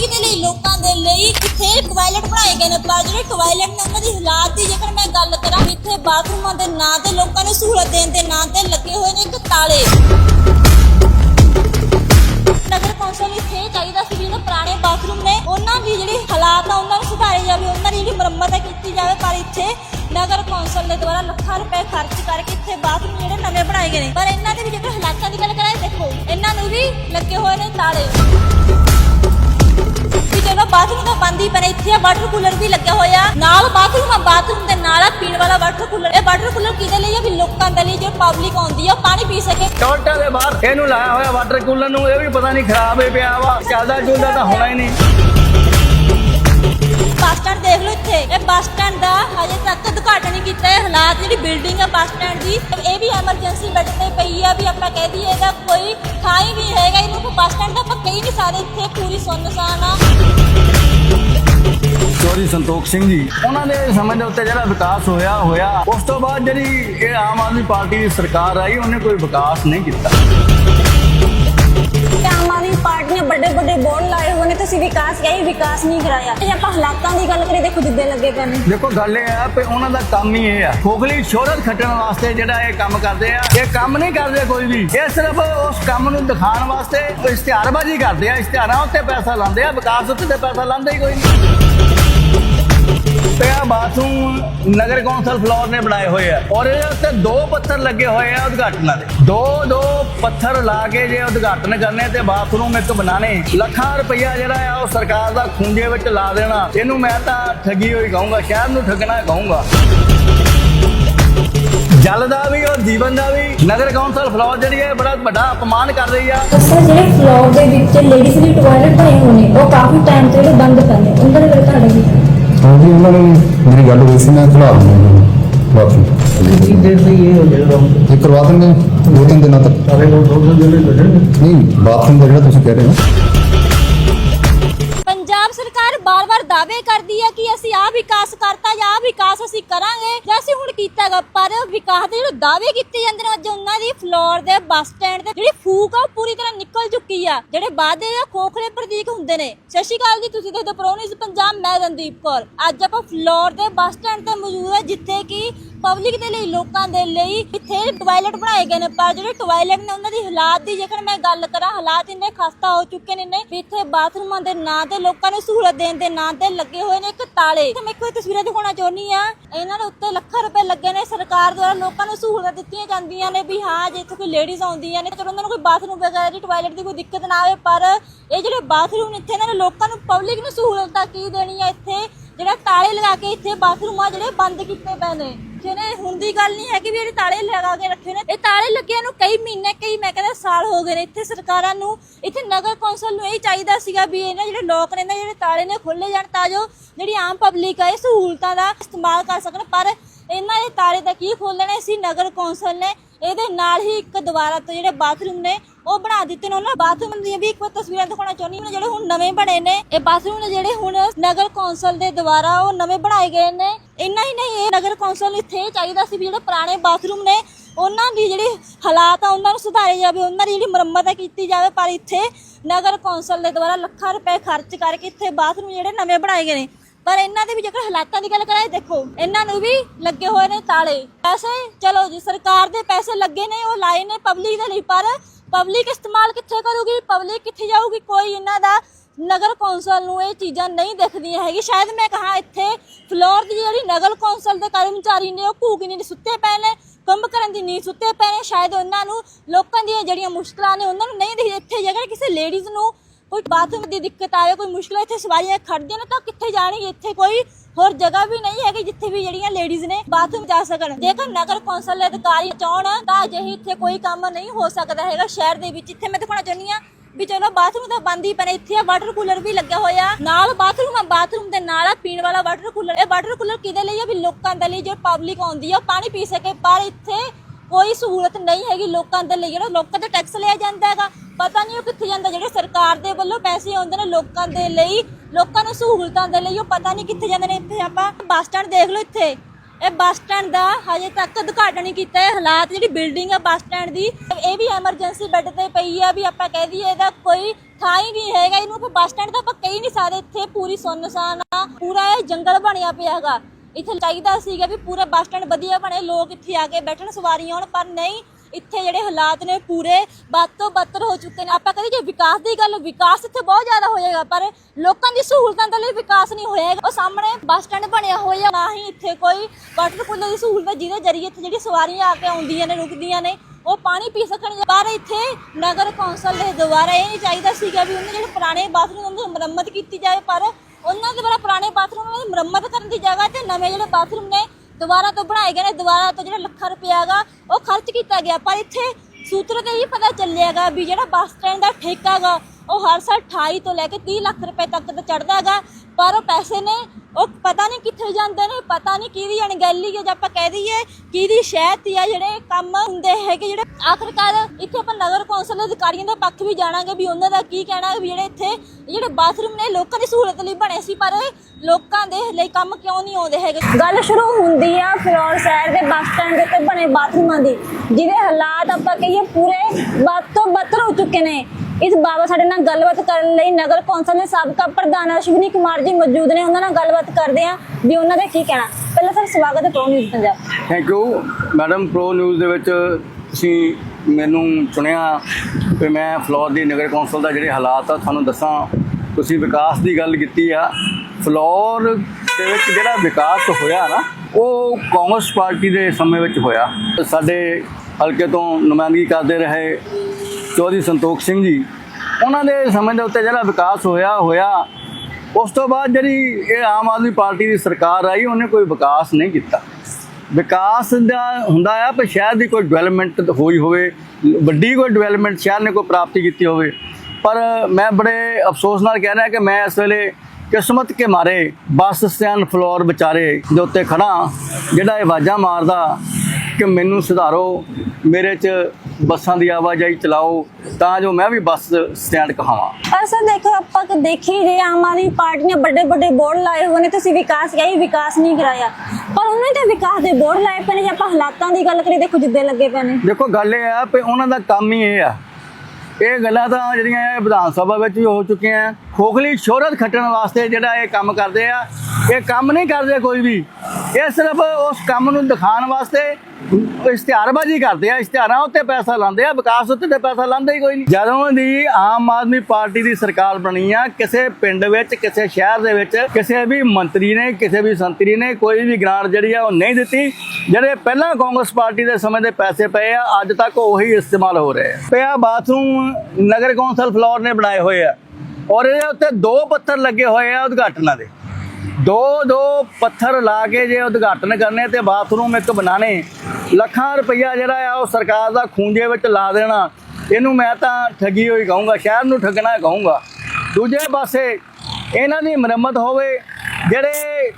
Public ਦੇ ਲਈ ਲੋਕਾਂ ਦੇ ਲਈ ਇੱਥੇ ਟਾਇਲਟ ਬਣਾਏ ਗਏ ਨੇ? ਪਰ ਜਿਹੜੇ ਟਾਇਲਟ ਨੇ ਉਹਨਾਂ ਦੀ ਹਾਲਾਤ ਦੀ ਜੇਕਰ ਮੈਂ ਗੱਲ ਕਰਾਂ, ਇੱਥੇ ਬਾਥਰੂਮਾਂ ਦੇ ਨਾਂ ਤੇ ਲੋਕਾਂ ਨੂੰ ਸਹੂਲਤ ਦੇਣ ਦੇ ਨਾਂ ਤੇ ਲੱਗੇ ਹੋਏ ਨੇ ਇੱਕ ਤਾਲੇ। ਨਗਰ ਕੌਂਸਲ ਨੂੰ ਇੱਥੇ ਚਾਹੀਦਾ ਸੀ ਵੀ ਜਿਹੜੇ ਪੁਰਾਣੇ ਬਾਥਰੂਮ ਨੇ, ਉਹਨਾਂ ਦੀ ਜਿਹੜੀ ਹਾਲਾਤ ਆ, ਉਹਨਾਂ ਨੂੰ ਸੁਧਾਰੇ ਜਾਵੇ, ਉਹਨਾਂ ਦੀ ਜਿਹੜੀ ਮੁਰੰਮਤ ਕੀਤੀ ਜਾਵੇ। ਪਰ ਇੱਥੇ ਨਗਰ ਕੌਂਸਲ ਦੇ ਦੁਆਰਾ ਲੱਖਾਂ ਰੁਪਏ ਖਰਚ ਕਰਕੇ ਇੱਥੇ ਬਾਥਰੂਮ ਜਿਹੜੇ ਨਵੇਂ ਬਣਾਏ ਗਏ ਨੇ। ਪਰ ਇਹਨਾਂ ਦੇ ਵੀ ਜੇਕਰ ਹਾਲਾਤਾਂ ਦੀ ਗੱਲ ਕਰਾਂ ਦੇਖੋ, ਇਹਨਾਂ ਨੂੰ ਵੀ ਲੱਗੇ ਹੋਏ ਨੇ ਤਾਲੇ। ਵੀ ਜਦੋਂ ਬਾਥਰੂਮ ਤਾਂ ਬੰਦ ਹੀ ਪਰ ਇੱਥੇ ਵਾਟਰ ਕੂਲਰ ਵੀ ਲੱਗਿਆ ਹੋਇਆ। ਨਾਲ ਬਾਥਰੂਮ ਆ ਬਾਥਰੂਮ ਦੇ ਨਾਲ ਆ ਪੀਣ ਵਾਲਾ ਵਾਟਰ ਕੂਲਰ ਇਹ ਵਾਟਰ ਕੂਲਰ ਕਿਹਦੇ ਲਈ ਆ? ਵੀ ਲੋਕਾਂ ਦੇ ਲਈ ਜੋ ਪਬਲਿਕ ਆਉਂਦੀ ਆ ਪਾਣੀ ਪੀ ਸਕੇ। ਟੋਟਾ ਦੇ ਬਾਹਰ ਇਹਨੂੰ ਲਾਇਆ ਹੋਇਆ ਵਾਟਰ ਕੂਲਰ ਨੂੰ ਇਹ ਵੀ ਪਤਾ ਨਹੀਂ ਖਰਾਬ ਹੀ ਪਿਆ ਵਾ। ਚੱਲਦਾ ਚੁਲਦਾ ਤਾਂ ਹੋਣਾ ਹੀ ਨਹੀਂ। ਬੱਸ ਸਟੈਂਡ ਦੇਖ ਲਓ ਇੱਥੇ। ਇਹ ਬੱਸ ਸਟੈਂਡ ਦਾ ਹਜੇ ਤੱਕ ਉਦਘਾਟਨ ਨਹੀਂ ਕੀਤਾ। ਇਹ ਹਾਲਾਤ ਜਿਹੜੀ ਬਿਲਡਿੰਗ ਆ ਬੱਸ ਸਟੈਂਡ ਦੀ ਇਹ ਵੀ ਐਮਰਜੈਂਸੀ ਬੈੱਡ ਤੇ ਵੀ ਆਪਾਂ ਕਹਿ ਦਈਏ ਇਹਦਾ ਕੋਈ ਥਾਂ ਹੀ ਨਹੀਂ ਹੈਗਾ। ਇਹਨੂੰ ਕੋਈ ਬੱਸ ਸਟੈਂਡ ਆਪਾਂ ਕਹਿ ਨਹੀਂ ਸਕਦੇ ਇੱਥੇ ਪੂਰੀ ਸੁੰਨਸਾਨ ਆ। ਚੌਧਰੀ ਸੰਤੋਖ ਸਿੰਘ ਜੀ। ਉਹਨਾਂ ਦੇ ਸਮੇਂ ਦੇ ਉੱਤੇ ਜਿਹੜਾ ਵਿਕਾਸ ਹੋਇਆ ਹੋਇਆ, ਉਸ ਤੋਂ ਬਾਅਦ ਜਿਹੜੀ ਇਹ ਆਮ ਆਦਮੀ ਪਾਰਟੀ ਦੀ ਸਰਕਾਰ ਆਈ, ਉਹਨੇ ਕੋਈ ਵਿਕਾਸ ਨਹੀਂ ਕੀਤਾ। ਵਿਕਾਸ ਕਿਹਾ ਵਿਕਾਸ ਨਹੀਂ ਕਰਾਇਆ। ਜੇ ਆਪਾਂ ਹਾਲਾਤਾਂ ਦੀ ਗੱਲ ਕਰੀਏ, ਦੇਖੋ ਜਿੱਦੇ ਲੱਗੇ ਪਏ ਨੇ ਦੇਖੋ, ਗੱਲ ਇਹ ਆ ਕਿ ਉਹਨਾਂ ਦਾ ਕੰਮ ਹੀ ਇਹ ਆ। ਖੋਖਲੀ ਸ਼ੋਹਰਤ ਖੱਟਣ ਵਾਸਤੇ ਜਿਹੜਾ ਇਹ ਕੰਮ ਕਰਦੇ ਆ, ਇਹ ਕੰਮ ਨਹੀਂ ਕਰਦੇ ਕੋਈ ਵੀ। ਇਹ ਸਿਰਫ ਉਸ ਕੰਮ ਨੂੰ ਦਿਖਾਉਣ ਵਾਸਤੇ ਇਸ਼ਤਿਹਾਰਬਾਜ਼ੀ ਕਰਦੇ ਆ। ਇਸ਼ਤਿਹਾਰਾਂ ਉੱਤੇ ਪੈਸਾ ਲਾਉਂਦੇ ਆ, ਵਿਕਾਸ ਉੱਤੇ ਪੈਸਾ ਲਾਉਂਦੇ ਹੀ ਕੋਈ ਨਹੀਂ। ਤੇ ਆ ਬਾਥਰੂਮ ਨਗਰ ਕੌਂਸਲ ਫਲੋਰ ਨੇ ਬਣਾਏ ਹੋਏ ਆ। ਔਰ ਇਹਦੇ ਉੱਤੇ ਦੋ ਪੱਥਰ ਲੱਗੇ ਹੋਏ ਆ ਉਦਘਾਟਨਾਂ ਦੇ ਦੋ ਦੋ ਪੱਥਰ ਲਾ ਕੇ ਜੇ ਉਦਘਾਟਨ ਕਰਨੇ ਤੇ ਬਾਥਰੂਮ ਇੱਕ ਬਣਾਣੇ ਲੱਖਾਂ ਰੁਪਈਆ ਜਿਹੜਾ ਆ ਉਹ ਸਰਕਾਰ ਦਾ ਖੂੰਜੇ ਵਿੱਚ ਲਾ ਦੇਣਾ। ਇਹਨੂੰ ਮੈਂ ਤਾਂ ਠੱਗੀ ਹੋਈ ਕਹੂੰਗਾ, ਸ਼ਹਿਰ ਨੂੰ ਠੱਗਣਾ ਕਹੂੰਗਾ। ਜਲ ਦਾ ਵੀ ਔਰ ਜੀਵਨ ਦਾ ਵੀ ਨਗਰ ਕੌਂਸਲ ਫਲੋਰ ਜਿਹੜੀ ਹੈ ਬੜਾ ਵੱਡਾ ਅਪਮਾਨ ਕਰ ਰਹੀ ਆ। ਸਰ ਜਿਹੜੇ ਫਲੋਰ ਦੇ ਵਿੱਚ ਲੇਡੀਜ਼ ਲਈ ਟਾਇਲਟ ਬਣੇ ਹੋਏ ਉਹ ਕਾਫੀ ਟਾਈਮ ਤੋਂ ਜਿਹੜੇ ਬੰਦ ਪਏ ਨੇ ਉਹਨਾਂ ਦੇ ਬਾਰੇ ਤੁਹਾਡਾ ਹਾਂਜੀ ਉਹਨਾਂ ਨੂੰ ਮੇਰੀ ਗੱਲ ਹੋਈ ਸੀ ਮੈਂ ਖਿਲਾ ਦਿੰਦਾ ਬਾਥਰੂਮ ਕਿੰਨੀ ਦੇਰ ਲਈ ਇਹ ਹੋ ਜਾਏਗਾ ਇਹ ਕਰਵਾ ਦਿੰਦੇ ਦੋ ਤਿੰਨ ਦਿਨਾਂ ਤੱਕ? ਸਾਰੇ ਲੋਕ ਦੋ ਦੋ ਜਿਹੜੇ ਕੱਢਣਗੇ। ਨਹੀਂ ਬਾਥਰੂਮ ਦਾ ਜਿਹੜਾ ਤੁਸੀਂ ਕਹਿ ਰਹੇ ਹੋ। ਦਾਅਵੇ ਕਰਦੀ ਹੈ ਕਿ ਅਸੀਂ ਆਹ ਵਿਕਾਸ ਕਰਤਾ ਜਾਂ ਆਹ ਵਿਕਾਸ ਅਸੀਂ ਕਰਾਂਗੇ ਜਾਂ ਅਸੀਂ ਹੁਣ ਕੀਤਾਗਾ ਪਰ ਵਿਕਾਸ ਦੇ ਜਿਹੜੇ ਦਾਅਵੇ ਕੀਤੇ ਜਾਂਦੇ ਨੇ, ਅੱਜ ਉਹਨਾਂ ਦੀ ਫਲੋਰ ਦੇ ਬੱਸ ਸਟੈਂਡ ਤੇ ਜਿਹੜੀ ਫੂਕ ਆ, ਉਹ ਪੂਰੀ ਤਰ੍ਹਾਂ ਨਿਕਲ ਚੁੱਕੀ ਆ। ਜਿਹੜੇ ਵਾਅਦੇ ਆ, ਖੋਖਲੇ ਪ੍ਰਤੀਕ ਹੁੰਦੇ ਨੇ। ਸਤਿ ਸ਼੍ਰੀ ਅਕਾਲ ਜੀ, ਤੁਸੀਂ ਦੇਖਦੇ ਪ੍ਰੋਨਿਸ ਪੰਜਾਬ, ਮੈਂ ਰਣਦੀਪ ਕੌਰ। ਅੱਜ ਆਪਾਂ ਫਲੋਰ ਦੇ ਬੱਸ ਸਟੈਂਡ ਤੇ ਮੌਜੂਦ ਹੈ, ਜਿੱਥੇ ਕਿ ਪਬਲਿਕ ਦੇ ਲਈ, ਲੋਕਾਂ ਦੇ ਲਈ ਇੱਥੇ ਟਾਇਲਟ ਬਣਾਏ ਗਏ ਨੇ। ਪਰ ਜਿਹੜੇ ਟਾਇਲਟ ਨੇ, ਉਹਨਾਂ ਦੀ ਹਾਲਾਤ ਦੀ ਜੇਕਰ ਮੈਂ ਗੱਲ ਕਰਾਂ, ਹਾਲਾਤ ਇੰਨੇ ਖਸਤਾ ਹੋ ਚੁੱਕੇ ਨੇ ਨੇ ਇੱਥੇ ਬਾਥਰੂਮਾਂ ਦੇ ਨਾਂ ਤੇ ਲੋਕਾਂ ਨੂੰ ਸਹੂਲਤ ਦੇਣ ਦੇ ਨਾਂ ਤੇ ਲੱਗੇ ਹੋਏ ਨੇ ਇੱਕ ਤਾਲੇ। ਤੇ ਮੈਂ ਕੋਈ ਤਸਵੀਰਾਂ ਦਿਖਾਉਣਾ ਚਾਹੁੰਦੀ ਆ ਇਹਨਾਂ ਦੇ ਉੱਤੇ ਲੱਖਾਂ ਰੁਪਏ ਲੱਗੇ ਨੇ। ਸਰਕਾਰ ਦੁਆਰਾ ਲੋਕਾਂ ਨੂੰ ਸਹੂਲਤਾਂ ਦਿੱਤੀਆਂ ਜਾਂਦੀਆਂ ਨੇ ਵੀ ਹਾਂ, ਜੇ ਇੱਥੇ ਕੋਈ ਲੇਡੀਜ਼ ਆਉਂਦੀਆਂ ਨੇ, ਚਲੋ ਉਹਨਾਂ ਨੂੰ ਕੋਈ ਬਾਥਰੂਮ ਵਗੈਰਾ ਦੀ ਟਾਇਲਟ ਦੀ ਕੋਈ ਦਿੱਕਤ ਨਾ ਆਵੇ, ਪਰ ਇਹ ਜਿਹੜੇ ਬਾਥਰੂਮ ਇੱਥੇ ਇਹਨਾਂ ਨੇ, ਲੋਕਾਂ ਨੂੰ ਪਬਲਿਕ ਨੂੰ ਸਹੂਲਤਾਂ ਕੀ ਦੇਣੀ ਆ ਇੱਥੇ? ਜਿਹੜਾ ਤਾਲੇ ਲਗਾ ਕੇ ਇੱਥੇ ਬਾਥਰੂਮ ਆ, ਜਿਹੜੇ ਬੰਦ ਕੀਤੇ ਪਏ ਨੇ। ਜਿਹਨੇ ਹੁਣ ਦੀ ਗੱਲ ਨਹੀਂ ਹੈਗੀ ਵੀ ਇਹ ਤਾਲੇ ਲਗਾ ਕੇ ਰੱਖੇ ਨੇ। ਇਹ ਤਾਲੇ ਲੱਗਿਆਂ ਨੂੰ ਕਈ ਮਹੀਨੇ, ਕਈ ਮੈਂ ਕਹਿੰਦਾ ਸਾਲ ਹੋ ਗਏ ਨੇ। ਇੱਥੇ ਸਰਕਾਰਾਂ ਨੂੰ, ਇੱਥੇ ਨਗਰ ਕੌਂਸਲ ਨੂੰ ਇਹ ਚਾਹੀਦਾ ਸੀਗਾ ਵੀ ਇਹਨਾਂ ਜਿਹੜੇ ਲੋਕ ਨੇ, ਇਹਨਾਂ ਜਿਹੜੇ ਤਾਲੇ ਨੇ ਖੋਲੇ ਜਾਣ ਤਾਂ ਜੋ ਜਿਹੜੀ ਆਮ ਪਬਲਿਕ ਆ, ਇਹ ਸਹੂਲਤਾਂ ਦਾ ਇਸਤੇਮਾਲ ਕਰ ਸਕਣ। ਪਰ ਇਹਨਾਂ ਦੇ ਤਾਲੇ ਦਾ ਕੀ ਖੋਲਣੇ ਸੀ? ਨਗਰ ਕੌਂਸਲ ਨੇ ਇਹਦੇ ਨਾਲ ਹੀ ਇੱਕ ਦੁਬਾਰਾ ਤੋਂ ਜਿਹੜੇ ਬਾਥਰੂਮ ਨੇ, ਉਹ ਬਣਾ ਦਿੱਤੇ ਨੇ। ਉਹਨਾਂ ਬਾਥਰੂਮ ਦੀਆਂ ਵੀ ਇੱਕ ਵਾਰ ਤਸਵੀਰਾਂ ਦਿਖਾਉਣਾ ਚਾਹੁੰਦੀ ਹਾਂ, ਜਿਹੜੇ ਹੁਣ ਨਵੇਂ ਬਣੇ ਨੇ। ਇਹ ਬਾਥਰੂਮ ਨੇ ਜਿਹੜੇ ਹੁਣ ਨਗਰ ਕੌਂਸਲ ਦੇ ਦੁਆਰਾ ਉਹ ਨਵੇਂ ਬਣਾਏ ਗਏ ਨੇ। ਇੰਨਾ ਹੀ ਨਹੀਂ, ਇਹ ਨਗਰ ਕੌਂਸਲ ਨੂੰ ਇੱਥੇ ਇਹ ਚਾਹੀਦਾ ਸੀ ਵੀ ਜਿਹੜੇ ਪੁਰਾਣੇ ਬਾਥਰੂਮ ਨੇ, ਉਹਨਾਂ ਦੀ ਜਿਹੜੀ ਹਾਲਾਤ ਆ, ਉਹਨਾਂ ਨੂੰ ਸੁਧਾਰੇ ਜਾਵੇ, ਉਹਨਾਂ ਦੀ ਜਿਹੜੀ ਮੁਰੰਮਤ ਹੈ ਕੀਤੀ ਜਾਵੇ, ਪਰ ਇੱਥੇ ਨਗਰ ਕੌਂਸਲ ਦੇ ਦੁਆਰਾ ਲੱਖਾਂ ਰੁਪਏ ਖਰਚ ਕਰਕੇ ਇੱਥੇ ਬਾਥਰੂਮ ਜਿਹੜੇ ਨਵੇਂ ਬਣਾਏ ਗਏ ਨੇ। ਪਰ ਇਹਨਾਂ ਦੇ ਵੀ ਜੇਕਰ ਹਾਲਾਤਾਂ ਦੀ ਗੱਲ ਕਰਾਂ ਦੇਖੋ, ਇਹਨਾਂ ਨੂੰ ਵੀ ਲੱਗੇ ਹੋਏ ਨੇ ਤਾਲੇ। ਪੈਸੇ, ਚਲੋ ਜੀ, ਸਰਕਾਰ ਦੇ ਪੈਸੇ ਲੱਗੇ ਨੇ, ਉਹ ਲਾਏ ਨੇ ਪਬਲਿਕ ਦੇ ਲਈ ਪਰ ਪਬਲਿਕ ਇਸਤੇਮਾਲ ਕਿੱਥੇ ਕਰੂਗੀ? ਪਬਲਿਕ ਕਿੱਥੇ ਜਾਊਗੀ? ਕੋਈ ਇਹਨਾਂ ਦਾ ਨਗਰ ਕੌਂਸਲ ਨੂੰ ਇਹ ਚੀਜ਼ਾਂ ਨਹੀਂ ਦਿਖਦੀਆਂ ਹੈਗੀ ਸ਼ਾਇਦ ਮੈਂ ਕਹਾ, ਇੱਥੇ ਫਲੋਰ ਦੀ ਜਿਹੜੀ ਨਗਰ ਕੌਂਸਲ ਦੇ ਕਰਮਚਾਰੀ ਨੇ, ਉਹ ਭੂਖ ਨਹੀਂ ਸੁੱਤੇ ਪਏ ਨੇ ਕੰਮ ਕਰਨ ਦੀ ਨੀਂਦ ਸੁੱਤੇ ਪਏ ਨੇ। ਸ਼ਾਇਦ ਉਹਨਾਂ ਨੂੰ, ਲੋਕਾਂ ਦੀਆਂ ਜਿਹੜੀਆਂ ਮੁਸ਼ਕਲਾਂ ਨੇ, ਉਹਨਾਂ ਨੂੰ ਨਹੀਂ ਦਿਖਦੀ। ਇੱਥੇ ਜੇਕਰ ਕਿਸੇ ਲੇਡੀਜ਼ ਨੂੰ ਕੋਈ ਬਾਥਰੂਮ ਦੀ ਦਿੱਕਤ ਆਵੇ, ਕੋਈ ਮੁਸ਼ਕਲ ਇੱਥੇ ਸਵਾਰੀਆਂ ਖੜਦੀਆਂ ਨੇ, ਤਾਂ ਕਿੱਥੇ ਜਾਣਗੇ? ਇੱਥੇ ਕੋਈ ਹੋਰ ਜਗ੍ਹਾ ਵੀ ਨਹੀਂ ਹੈਗੀ ਜਿੱਥੇ ਵੀ ਜਿਹੜੀਆਂ ਲੇਡੀਜ਼ ਨੇ ਬਾਥਰੂਮ ਜਾ ਸਕਣ। ਜੇਕਰ ਨਗਰ ਕੌਂਸਲ ਦੇ ਅਧਿਕਾਰੀ ਚਾਹਣ, ਤਾਂ ਅਜਿਹੀ ਇੱਥੇ ਕੋਈ ਕੰਮ ਨਹੀਂ ਹੋ ਸਕਦਾ ਹੈਗਾ ਸ਼ਹਿਰ ਦੇ ਵਿੱਚ। ਇੱਥੇ ਮੈਂ ਦਿਖਾਉਣਾ ਚਾਹੁੰਦੀ ਆ ਵੀ ਚਲੋ ਬਾਥਰੂਮ ਤਾਂ ਬੰਦ ਹੀ ਪਏ ਇੱਥੇ ਵਾਟਰ ਕੂਲਰ ਵੀ ਲੱਗਿਆ ਹੋਇਆ। ਨਾਲ ਬਾਥਰੂਮ ਆ ਬਾਥਰੂਮ ਦੇ ਨਾਲ ਆ ਪੀਣ ਵਾਲਾ ਵਾਟਰ ਕੂਲਰ ਇਹ ਵਾਟਰ ਕੂਲਰ ਕਿਹਦੇ ਲਈ ਆ? ਵੀ ਲੋਕਾਂ ਦੇ ਲਈ, ਜੋ ਪਬਲਿਕ ਆਉਂਦੀ ਆ ਪਾਣੀ ਪੀ ਸਕੇ। ਪਰ ਇੱਥੇ ਕੋਈ ਸਹੂਲਤ ਨਹੀਂ ਹੈਗੀ ਲੋਕਾਂ ਦੇ ਲਈ। ਜਿਹੜਾ ਲੋਕਾਂ ਦਾ ਟੈਕਸ ਲਿਆ ਜਾਂਦਾ ਹੈਗਾ, ਪਤਾ ਨਹੀਂ ਉਹ ਕਿੱਥੇ ਜਾਂਦਾ। ਜਿਹੜੇ ਸਰਕਾਰ ਦੇ ਵੱਲੋਂ ਪੈਸੇ ਆਉਂਦੇ ਨੇ ਲੋਕਾਂ ਦੇ ਲਈ, ਲੋਕਾਂ ਨੂੰ ਸਹੂਲਤਾਂ ਦੇ ਲਈ, ਉਹ ਪਤਾ ਨਹੀਂ ਕਿੱਥੇ ਜਾਂਦੇ ਨੇ। ਇੱਥੇ ਆਪਾਂ ਬੱਸ ਸਟੈਂਡ ਦੇਖ ਲਓ ਇੱਥੇ। ਇਹ ਬੱਸ ਸਟੈਂਡ ਦਾ ਹਜੇ ਤੱਕ ਉਦਘਾਟਨ ਨਹੀਂ ਕੀਤਾ ਇਹ ਹਾਲਾਤ, ਜਿਹੜੀ ਬਿਲਡਿੰਗ ਹੈ ਬੱਸ ਸਟੈਂਡ ਦੀ, ਇਹ ਵੀ ਐਮਰਜੈਂਸੀ ਬੈੱਡ ਤੇ ਪਈ ਆ, ਵੀ ਆਪਾਂ ਕਹਿ ਦਈਏ ਇਹਦਾ ਕੋਈ ਥਾਂ ਹੀ ਨਹੀਂ ਹੈਗਾ, ਇਹਨੂੰ ਆਪਾਂ ਬੱਸ ਸਟੈਂਡ ਤਾਂ ਆਪਾਂ ਕਹੀ ਨਹੀਂ ਸਕਦੇ, ਇੱਥੇ ਪੂਰੀ ਸੁੰਨਸਾਨ ਆ, ਪੂਰਾ ਇਹ ਜੰਗਲ ਬਣਿਆ ਪਿਆ ਹੈਗਾ। ਇੱਥੇ ਚਾਹੀਦਾ ਸੀਗਾ ਵੀ ਪੂਰਾ ਬੱਸ ਸਟੈਂਡ ਵਧੀਆ ਬਣੇ, ਲੋਕ ਇੱਥੇ ਆ ਕੇ ਬੈਠਣ, ਸਵਾਰੀਆਂ ਹੋਣ ਪਰ ਨਹੀਂ ਇੱਥੇ ਜਿਹੜੇ ਹਾਲਾਤ ਨੇ ਪੂਰੇ ਵੱਧ ਤੋਂ ਬੱਤਰ ਹੋ ਚੁੱਕੇ ਨੇ। ਆਪਾਂ ਕਹਿੰਦੇ ਜੇ ਵਿਕਾਸ ਦੀ ਗੱਲ, ਵਿਕਾਸ ਇੱਥੇ ਬਹੁਤ ਜ਼ਿਆਦਾ ਹੋਏਗਾ ਪਰ ਲੋਕਾਂ ਦੀ ਸਹੂਲਤਾਂ ਦੇ ਲਈ ਵਿਕਾਸ ਨਹੀਂ ਹੋਏਗਾ ਉਹ ਸਾਹਮਣੇ ਬੱਸ ਸਟੈਂਡ ਬਣਿਆ ਹੋਇਆ, ਨਾ ਹੀ ਇੱਥੇ ਕੋਈ ਵਾਟਰ ਕੂਲਰ ਦੀ ਸਹੂਲਤ ਜਿਹਦੇ ਜ਼ਰੀਏ ਇੱਥੇ ਜਿਹੜੀ ਸਵਾਰੀਆਂ ਆ ਕੇ ਆਉਂਦੀਆਂ ਨੇ, ਰੁਕਦੀਆਂ ਨੇ, ਉਹ ਪਾਣੀ ਪੀ ਸਕਣ। ਪਰ ਇੱਥੇ ਨਗਰ ਕੌਂਸਲ ਦੇ ਦੁਆਰਾ ਇਹ ਨਹੀਂ ਚਾਹੀਦਾ ਸੀਗਾ ਵੀ ਉਹਨਾਂ ਜਿਹੜੇ ਪੁਰਾਣੇ ਬਾਥਰੂਮ ਉਹਨਾਂ ਦੀ ਮੁਰੰਮਤ ਕੀਤੀ ਜਾਵੇ, ਪਰ ਉਹਨਾਂ ਦੇ ਬੜਾ ਪੁਰਾਣੇ ਬਾਥਰੂਮ ਦੀ ਮੁਰੰਮਤ ਕਰਨ ਦੀ ਜਗ੍ਹਾ ਤੇ ਨਵੇਂ ਜਿਹੜੇ ਬਾਥਰੂਮ ਨੇ ਦੁਬਾਰਾ ਤੋਂ ਬਣਾਏ ਗਏ ਨੇ, ਦੁਬਾਰਾ ਤੋਂ ਜਿਹੜਾ ਲੱਖਾਂ ਰੁਪਇਆ ਗਾ ਉਹ ਖਰਚ ਕੀਤਾ ਗਿਆ। ਪਰ ਇੱਥੇ ਸੂਤਰ ਤੇ ਇਹ ਪਤਾ ਚੱਲਿਆਗਾ ਵੀ ਜਿਹੜਾ ਬੱਸ ਸਟੈਂਡ ਦਾ ਠੇਕਾ ਗਾ ਉਹ ਹਰ ਸਾਲ 28 ਤੋਂ ਲੈ ਕੇ 30 ਲੱਖ ਰੁਪਏ ਤੱਕ ਦਾ ਚੜਦਾ ਹੈਗਾ। ਪਰ ਉਹ ਪੈਸੇ ਨੇ, ਉਹ ਪਤਾ ਨਹੀਂ ਕਿੱਥੇ ਜਾਂਦੇ ਨੇ, ਪਤਾ ਨਹੀਂ ਕਿਹਦੀ ਅਣਗਹਿਲੀ ਹੈ ਜੇ ਆਪਾਂ ਕਹਿ ਦਈਏ ਕਿਹਦੀ ਸ਼ਹਿਤੀ ਆ, ਜਿਹੜੇ ਕੰਮ ਹੁੰਦੇ ਹੈਗੇ, ਜਿਹੜੇ ਆਖਰਕਾਰ ਇੱਥੇ ਆਪਾਂ ਨਗਰ ਕੌਂਸਲ ਅਧਿਕਾਰੀਆਂ ਦੇ ਪੱਖ ਵੀ ਜਾਣਾਂਗੇ ਵੀ ਉਹਨਾਂ ਦਾ ਕੀ ਕਹਿਣਾ, ਵੀ ਜਿਹੜੇ ਇੱਥੇ, ਜਿਹੜੇ ਬਾਥਰੂਮ ਨੇ, ਲੋਕਾਂ ਦੀ ਸਹੂਲਤ ਲਈ ਬਣੇ ਸੀ, ਪਰ ਲੋਕਾਂ ਦੇ ਲਈ ਕੰਮ ਕਿਉਂ ਨਹੀਂ ਆਉਂਦੇ ਹੈਗੇ? ਗੱਲ ਸ਼ੁਰੂ ਹੁੰਦੀ ਆ ਫਲੋਰ ਸ਼ਹਿਰ ਦੇ ਬੱਸ ਸਟੈਂਡ ਦੇ ਉੱਤੇ ਬਣੇ ਬਾਥਰੂਮਾਂ ਦੀ, ਜਿਹਦੇ ਹਾਲਾਤ ਆਪਾਂ ਕਹੀਏ ਪੂਰੇ ਵੱਧ ਤੋਂ ਬੱਤਰ ਹੋ ਚੁੱਕੇ ਨੇ। ਇਸ ਬਾਬਤ ਸਾਡੇ ਨਾਲ ਗੱਲਬਾਤ ਕਰਨ ਲਈ ਨਗਰ ਕੌਂਸਲ ਦੇ ਸਾਬਕਾ ਪ੍ਰਧਾਨ ਅਸ਼ਵਨੀ ਕੁਮਾਰ ਜੀ ਮੌਜੂਦ ਨੇ, ਉਹਨਾਂ ਨਾਲ ਗੱਲਬਾਤ ਕਰਦੇ ਆ ਵੀ ਉਹਨਾਂ ਦਾ ਕੀ ਕਹਿਣਾ। ਪਹਿਲਾਂ ਸਰ, ਸਵਾਗਤ ਹੈ pro news Punjab thank you madam pro news ਦੇ ਵਿੱਚ ਤੁਸੀਂ ਮੈਨੂੰ ਚੁਣਿਆ ਕਿ ਮੈਂ ਫਲੋਰ ਦੀ ਨਗਰ ਕੌਂਸਲ ਦਾ ਜਿਹੜੇ ਹਾਲਾਤ ਆ, ਤੁਹਾਨੂੰ ਦੱਸਾਂ। ਤੁਸੀਂ ਵਿਕਾਸ ਦੀ ਗੱਲ ਕੀਤੀ ਆ। ਫਲੋਰ ਦੇ ਵਿੱਚ ਜਿਹੜਾ ਵਿਕਾਸ ਹੋਇਆ ਨਾ, ਉਹ ਕਾਂਗਰਸ ਪਾਰਟੀ ਦੇ ਸਮੇਂ ਵਿੱਚ ਹੋਇਆ। ਸਾਡੇ ਹਲਕੇ ਤੋਂ ਨੁਮਾਇੰਦਗੀ ਕਰਦੇ ਰਹੇ। ਚੌਧਰੀ ਸੰਤੋਖ ਸਿੰਘ ਜੀ, ਉਹਨਾਂ ਦੇ ਸਮੇਂ ਦੇ ਉੱਤੇ ਜਿਹੜਾ ਵਿਕਾਸ ਹੋਇਆ ਹੋਇਆ, ਉਸ ਤੋਂ ਬਾਅਦ ਜਿਹੜੀ ਇਹ ਆਮ ਆਦਮੀ ਪਾਰਟੀ ਦੀ ਸਰਕਾਰ ਆਈ, ਉਹਨੇ ਕੋਈ ਵਿਕਾਸ ਨਹੀਂ ਕੀਤਾ। ਵਿਕਾਸ ਦਾ ਹੁੰਦਾ ਆ ਪਰ ਸ਼ਹਿਰ ਦੀ ਕੋਈ ਡਿਵੈਲਪਮੈਂਟ ਹੋਈ ਹੋਵੇ, ਵੱਡੀ ਕੋਈ ਡਿਵੈਲਪਮੈਂਟ ਸ਼ਹਿਰ ਨੇ ਕੋਈ ਪ੍ਰਾਪਤੀ ਕੀਤੀ ਹੋਵੇ। ਪਰ ਮੈਂ ਬੜੇ ਅਫਸੋਸ ਨਾਲ ਕਹਿ ਰਿਹਾ ਕਿ ਮੈਂ ਇਸ ਵੇਲੇ ਕਿਸਮਤ ਕੇ ਮਾਰੇ, ਬੱਸ ਸਟੈਂਡ ਫਲੋਰ ਵਿਚਾਰੇ ਦੇ ਉੱਤੇ ਖੜਾ ਜਿਹੜਾ ਇਹ ਆਵਾਜ਼ਾਂ ਮਾਰਦਾ ਕਿ ਮੈਨੂੰ ਸੁਧਾਰੋ ਮੇਰੇ 'ਚ ਬੱਸਾਂ ਦੀ ਆਵਾਜਾਈ ਚਲਾਓ ਤਾਂ ਜੋ ਮੈਂ ਵੀ ਬੱਸ ਸਟੈਂਡ ਕਹਾਵਾਂ। ਪਰ ਸਰ ਦੇਖੋ ਆਪਾਂ ਕਿ ਦੇਖੀ ਜੇ ਆਮ ਆਦਮੀ ਪਾਰਟੀ ਨੇ ਵੱਡੇ ਵੱਡੇ ਬੋਰਡ ਲਾਏ ਹੋਏ ਨੇ ਤੁਸੀਂ ਵਿਕਾਸ ਕਿਹਾ ਹੀ ਵਿਕਾਸ ਨਹੀਂ ਕਰਾਇਆ। ਪਰ ਉਹਨੇ ਤੇ ਵਿਕਾਸ ਦੇ ਬੋਰਡ ਲਾਏ ਪਏ ਨੇ ਜੇ ਆਪਾਂ ਹਾਲਾਤਾਂ ਦੀ ਗੱਲ ਕਰੀਏ ਦੇਖੋ ਜਿੱਦੇ ਲੱਗੇ ਪਏ ਨੇ। ਦੇਖੋ ਗੱਲ ਇਹ ਆ ਕਿ ਉਹਨਾਂ ਦਾ ਕੰਮ ਹੀ ਇਹ ਆ। ਇਹ ਗੱਲਾਂ ਤਾਂ ਜਿਹੜੀਆਂ ਵਿਧਾਨ ਸਭਾ ਵਿੱਚ ਵੀ ਹੋ ਚੁੱਕੀਆਂ ਖੋਖਲੀ ਸ਼ੋਹਰਤ ਖੱਟਣ ਵਾਸਤੇ ਜਿਹੜਾ ਇਹ ਕੰਮ ਕਰਦੇ ਆ ਇਹ ਕੰਮ ਨਹੀਂ ਕਰਦੇ ਕੋਈ ਵੀ। ਇਹ ਸਿਰਫ ਉਸ ਕੰਮ ਨੂੰ ਦਿਖਾਉਣ ਵਾਸਤੇ ਇਸ਼ਤਿਹਾਰਬਾਜ਼ੀ ਕਰਦੇ ਆ। ਇਸ਼ਤਿਹਾਰਾਂ ਉੱਤੇ ਪੈਸਾ ਲਾਉਂਦੇ ਆ, ਵਿਕਾਸ ਉੱਤੇ ਤੇ ਪੈਸਾ ਲਾਉਂਦੇ ਹੀ ਕੋਈ ਨਹੀਂ। ਜਦੋਂ ਦੀ ਆਮ ਆਦਮੀ ਪਾਰਟੀ ਦੀ ਸਰਕਾਰ ਬਣੀ ਆ, ਕਿਸੇ ਪਿੰਡ ਵਿੱਚ, ਕਿਸੇ ਸ਼ਹਿਰ ਦੇ ਵਿੱਚ, ਕਿਸੇ ਵੀ ਮੰਤਰੀ ਨੇ, ਕਿਸੇ ਵੀ ਸੰਤਰੀ ਨੇ ਕੋਈ ਵੀ ਗ੍ਰਾਂਟ ਜਿਹੜੀ ਆ ਉਹ ਨਹੀਂ ਦਿੱਤੀ। ਜਿਹੜੇ ਪਹਿਲਾਂ ਕਾਂਗਰਸ ਪਾਰਟੀ ਦੇ ਸਮੇਂ ਦੇ ਪੈਸੇ ਪਏ ਆ, ਅੱਜ ਤੱਕ ਉਹੀ ਇਸਤੇਮਾਲ ਹੋ ਰਹੇ ਆ। ਪਿਆ ਬਾਥਰੂਮ, ਨਗਰ ਕੌਂਸਲ ਫਲੋਰ ਨੇ ਬਣਾਏ ਹੋਏ ਆ। ਔਰ ਇਹਦੇ ਉੱਤੇ ਦੋ ਪੱਥਰ ਲੱਗੇ ਹੋਏ ਆ ਉਦਘਾਟਨਾਂ ਦੇ। ਦੋ ਦੋ ਪੱਥਰ ਲਾ ਕੇ ਜੇ ਉਦਘਾਟਨ ਕਰਨੇ ਤੇ ਬਾਥਰੂਮ ਇੱਕ ਬਣਾਣੇ ਲੱਖਾਂ ਰੁਪਈਆ ਜਿਹੜਾ ਆ ਉਹ ਸਰਕਾਰ ਦਾ ਖੂੰਜੇ ਵਿੱਚ ਲਾ ਦੇਣਾ। ਇਹਨੂੰ ਮੈਂ ਤਾਂ ਠੱਗੀ ਹੋਈ ਕਹੂੰਗਾ, ਸ਼ਹਿਰ ਨੂੰ ਠੱਗਣਾ ਕਹੂੰਗਾ। ਦੂਜੇ ਪਾਸੇ ਇਹਨਾਂ ਦੀ ਮੁਰੰਮਤ ਹੋਵੇ, ਜਿਹੜੇ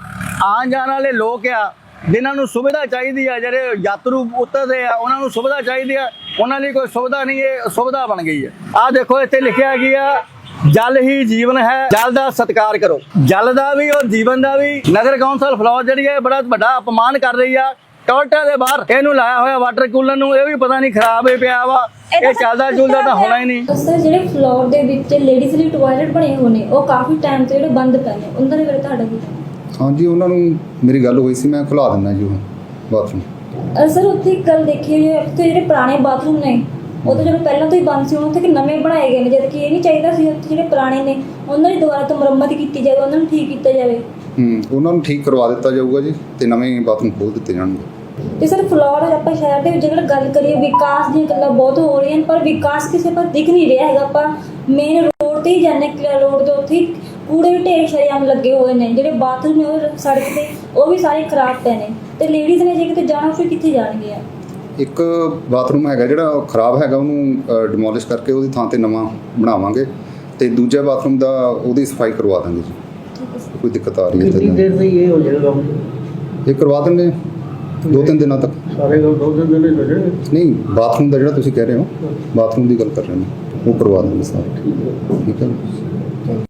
ਆਉਣ ਜਾਣ ਵਾਲੇ ਲੋਕ ਆ, ਜਿਨ੍ਹਾਂ ਨੂੰ ਸੁਵਿਧਾ ਚਾਹੀਦੀ ਆ, ਜਿਹੜੇ ਯਾਤਰੂ ਉਤਰਦੇ ਆ, ਉਹਨਾਂ ਨੂੰ ਸੁਵਿਧਾ ਚਾਹੀਦੀ ਆ, ਉਹਨਾਂ ਲਈ ਕੋਈ ਸੁਵਿਧਾ ਨਹੀਂ, ਇਹ ਸੁਵਿਧਾ ਬਣ ਗਈ ਹੈ ਆ ਦੇਖੋ, ਇੱਥੇ ਲਿਖਿਆ ਗਿਆ ਜਲ ਹੀ ਜੀਵਨ ਹੈ। ਜਲ ਦਾ ਸਤਿਕਾਰ ਕਰੋ। ਜਲ ਦਾ ਵੀ ਔਰ ਜੀਵਨ ਦਾ ਵੀ। ਨਗਰ ਕੌਂਸਲ ਫਲੋਰ ਜਿਹੜੀ ਹੈ ਬੜਾ ਵੱਡਾ ਅਪਮਾਨ ਕਰ ਰਹੀ ਆ। ਟੋਟਾ ਦੇ ਬਾਹਰ ਇਹਨੂੰ ਲਾਇਆ ਹੋਇਆ ਵਾਟਰ ਕੂਲਰ ਨੂੰ ਇਹ ਵੀ ਪਤਾ ਨਹੀਂ ਖਰਾਬ ਹੀ ਪਿਆ ਵਾ। ਇਹ ਚੱਲਦਾ ਚੁਲਦਾ ਤਾਂ ਹੋਣਾ ਹੀ ਨਹੀਂ। ਸਰ ਜਿਹੜੇ ਫਲੋਰ ਦੇ ਵਿੱਚ ਲੇਡੀਜ਼ ਲਈ ਟਾਇਲਟ ਬਣੇ ਹੋਏ ਨੇ ਉਹ ਕਾਫੀ ਟਾਈਮ ਤੋਂ ਜਿਹੜੇ ਬੰਦ ਪਏ ਨੇ। ਉਹਨਾਂ ਦੇ ਬਾਰੇ ਤੁਹਾਡਾ ਕੀ? ਹਾਂਜੀ ਉਹਨਾਂ ਨੂੰ ਮੇਰੀ ਗੱਲ ਹੋਈ ਸੀ ਮੈਂ ਖੁਲਾ ਦਿੰਦਾ ਜੀ ਉਹ ਬਾਥਰੂਮ ਸਰ ਉੱਥੇ ਇੱਕ ਗੱਲ ਦੇਖੀ ਹੋਈ ਹੈ ਉੱਥੇ ਜਿਹੜੇ ਪੁਰਾਣੇ ਬਾਥਰੂਮ ਨੇ ਉਹ ਤਾਂ ਜਦੋਂ ਪਹਿਲਾਂ ਤੋਂ ਹੀ ਬੰਦ ਸੀ ਉੱਥੇ ਕਿ ਨਵੇਂ ਬਣਾਏ ਗਏ ਨੇ ਜਦ ਕਿ ਇਹ ਨਹੀਂ ਚਾਹੀਦਾ ਸੀ ਉੱਥੇ ਜਿਹੜੇ ਪੁਰਾਣੇ ਨੇ ਉਹਨਾਂ ਦੀ ਦੁਬਾਰਾ ਤੋਂ ਮੁਰੰਮਤ ਕੀਤੀ ਜਾਵੇ ਉਹਨਾਂ ਨੂੰ ਠੀਕ ਕੀਤਾ ਜਾਵੇ। ਹੂੰ ਉਹਨਾਂ ਨੂੰ ਠੀਕ ਕਰਵਾ ਦਿੱਤਾ ਜਾਊਗਾ ਜੀ ਤੇ ਨਵੇਂ ਬਾਥਰੂਮ ਖੋਲ ਦਿੱਤੇ ਜਾਣਗੇ। ਤੇ ਸਰ ਫਲੋਰ ਆਪਾਂ ਸ਼ਹਿਰ ਦੇ ਵਿੱਚ ਅਗਰ ਗੱਲ ਕਰੀਏ ਵਿਕਾਸ ਦੀਆਂ ਗੱਲਾਂ ਬਹੁਤ ਹੋ ਰਹੀਆਂ ਨੇ ਪਰ ਵਿਕਾਸ ਕਿਸੇ ਪਰ ਦਿਖ ਨਹੀਂ ਰਿਹਾ ਹੈਗਾ। ਆਪਾਂ ਮੇਨ ਰੋਡ ਤੇ ਹੀ ਜਾਂਦੇ ਕਿਲਾ ਰੋਡ ਦੇ ਉੱਥੇ ਕੂੜੇ ਦੇ ਢੇਰ ਸ਼ਰਿਆਮ ਲੱਗੇ ਹੋਏ ਨੇ ਜਿਹੜੇ ਬਾਥਰੂਮ ਨੇ ਉਹ ਸੜਕ ਤੇ ਉਹ ਵੀ ਸਾਰੇ ਖਰਾਬ ਪਏ ਨੇ। ਤੇ ਲੇਡੀਜ਼ ਨੇ ਜੇ ਕਿਤੇ ਜਾਣਾ ਫਿਰ ਕਿੱਥੇ ਜਾਣਗੀਆਂ ਇੱਕ ਬਾਥਰੂਮ ਹੈਗਾ ਜਿਹੜਾ ਖਰਾਬ ਹੈਗਾ ਉਹਨੂੰ ਡਿਮੋਲਿਸ਼ ਕਰਕੇ ਉਹਦੀ ਥਾਂ ਤੇ ਨਵਾਂ ਬਣਾਵਾਂਗੇ ਤੇ ਦੂਜੇ ਬਾਥਰੂਮ ਦਾ ਉਹਦੀ ਸਫ਼ਾਈ ਕਰਵਾ ਦਾਂਗੇ ਜੀ। ਕੋਈ ਦਿੱਕਤ ਆ ਰਹੀ ਹੈ ਕਿੰਨੀ ਦੇਰ ਤੱਕ ਇਹ ਹੋ ਜਾਏਗਾ? ਇਹ ਕਰਵਾ ਦਿੰਦੇ। ਦੋ ਤਿੰਨ ਦਿਨਾਂ ਤੱਕ। ਸਾਰੇ ਦੋ ਤਿੰਨ ਦਿਨ ਹੀ ਲੱਗੇ ਨਹੀਂ ਬਾਥਰੂਮ ਦਾ ਜਿਹੜਾ ਤੁਸੀਂ ਕਹਿ ਰਹੇ ਹੋ ਬਾਥਰੂਮ ਦੀ ਗੱਲ ਕਰ ਰਹੇ ਨੇ ਉਹ ਕਰਵਾ ਦਿੰਦੇ ਸਾਰੇ। ਠੀਕ ਹੈ।